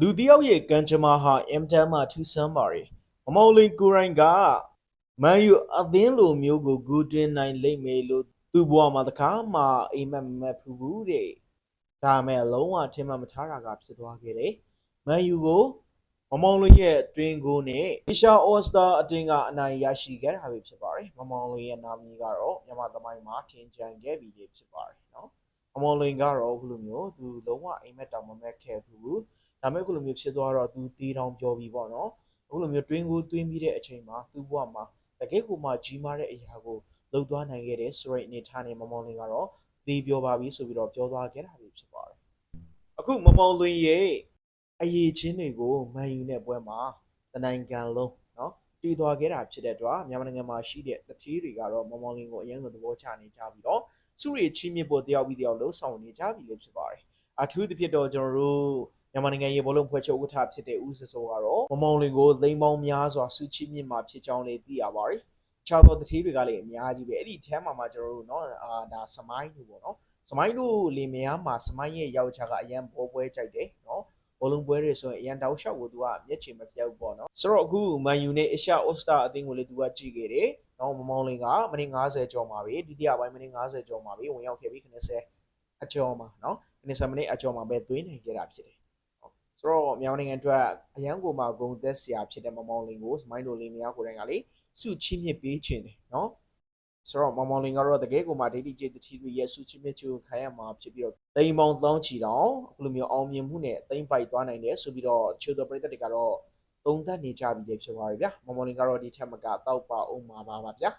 လူတစ်ယောက်ရဲ့ကံကြမ္မာဟာအင်တန်မှထူးဆန်းပါတယ်မမောင်လင်ကိုရိုင်းကမန်ယူအသင်းလိုမျိုးကိုဂူတင်နိုင်လိမ့်မယ်လို့သူ့ဘဝမှာတခါမှအိမ်မက်မက်ဖူးဘူးတဲ့ဒါမဲ့လုံးဝထင်မှတ်မထားတာကဖြစ်သွားခဲ့တယ်မန်ယူကိုမမောင်လင်ရဲ့အတွင်းကိုနဲ့အရှာအော်စတာအတင်းကအနိုင်ရရှိခဲ့တာပဲဖြစ်ပါတယ်မမောင်လင်ရဲ့နာမည်ကတော့မြန်မာသမိုင်းမှာထင်ကြံခဲ့ပြီဖြစ်ပါတယ်နော်မမောင်လင်ကတော့ဘယ်လိုမျိုးသူလုံးဝအိမ်မက်တောင်မမက်ခဲ့ဘူး ဒါမဲ့ခုလိုမျိုးဖြစ်သွားတော့သူတီးတောင်ပြောပြီးပေါ့နော်အခုလိုမျိုးတွင်းကိုတွင်းပြီးတဲ့အချိန်မှာသူ့ဘဝမှာတကယ်ကိုမှကြီးမားတဲ့အရာကိုလှုပ်သွားနိုင်ခဲ့တဲ့ဆိုတဲ့အနေထားနဲ့မမောင်လင်းကတော့တီးပြောပါပြီဆိုပြီးတော့ပြောသွားခဲ့တာပဲဖြစ်ပါတယ်အခုမမောင်လင်းရဲ့အရေးချင်းတွေကိုမန်ယူနဲ့ပွဲမှာတနိုင်ငံလုံးနော်တီးသွားခဲ့တာဖြစ်တဲ့အတွက်မြန်မာနိုင်ငံမှာရှိတဲ့တတိတွေကတော့မမောင်လင်းကိုအရင်ကသဘောချနေကြပြီးတော့စုရီချင်းမြင့်ပေါ်တယောက်ပြီးတယောက်လှုပ်ဆောင်နေကြပြီလို့ဖြစ်ပါတယ်အထူးသဖြင့်တော့ကျွန်တော်တို့ မြန်မာနိုင်ငံရေဘောလုံးဖွဲ့ချုပ်ဥက္ကဋ္ဌဖြစ်တဲ့ဦးစစောကတော့မမောင်လင်ကိုသိမ်းပေါင်းများစွာစုချီမြင့်မှာဖြစ်ကြောင်းလေးသိရပါတယ်။ခြားသောတတိတွေကလည်းအများကြီးပဲအဲ့ဒီထဲမှာမှကျွန်တော်တို့နော်အာဒါစမိုင်းတို့ပေါ့နော်စမိုင်းတို့လေမယားမှာစမိုင်းရဲ့ယောက်ျားကအရန်ဘောပွဲကြိုက်တယ်နော်ဘောလုံးပွဲတွေဆိုရင်အရန်တောက်လျှောက်ကိုသူကမျက်ခြေမပြောက်ပေါ့နော်ဆိုတော့အခုမန်ယူနဲ့အရှာအော့စတာအသင်းကိုလည်းသူကကြည့်ခဲ့တယ်နော်မမောင်လင်ကမိနစ်90ကျော်မှာပဲဒုတိယပိုင်းမိနစ်90ကျော်မှာပဲဝင်ရောက်ခဲ့ပြီး90အကျော်မှာနော်90မိနစ်အကျော်မှာပဲသွင်းနိုင်ခဲ့တာဖြစ်တယ် ဆိုတော့မြန်မာနိုင်ငံအတွက်အရန်ကိုမှဂုံသက်ဆရာဖြစ်တဲ့မမောင်လင်ကိုစမိုင်းတို့လေးများကိုယ်တိုင်ကလေစုချီးမြှင့်ပေးခြင်းတယ်နော်ဆိုတော့မမောင်လင်ကတော့တကယ်ကိုမှဒိဋ္ဌိကျေတတိတွေရဲ့စုချီးမြှင့်ခြင်းကိုခံရမှာဖြစ်ပြီးတော့တိမ်ပေါင်းသောင်းချီတောင်အခုလိုမျိုးအောင်မြင်မှုနဲ့တိမ်ပိုက်သွားနိုင်တယ်ဆိုပြီးတော့ချိုးတော်ပရိသတ်တွေကတော့သုံးသပ်နေကြပြီလေဖြစ်သွားပြီဗျာမမောင်လင်ကတော့ဒီထက်မကတောက်ပါအောင်မှာပါပါဗျာ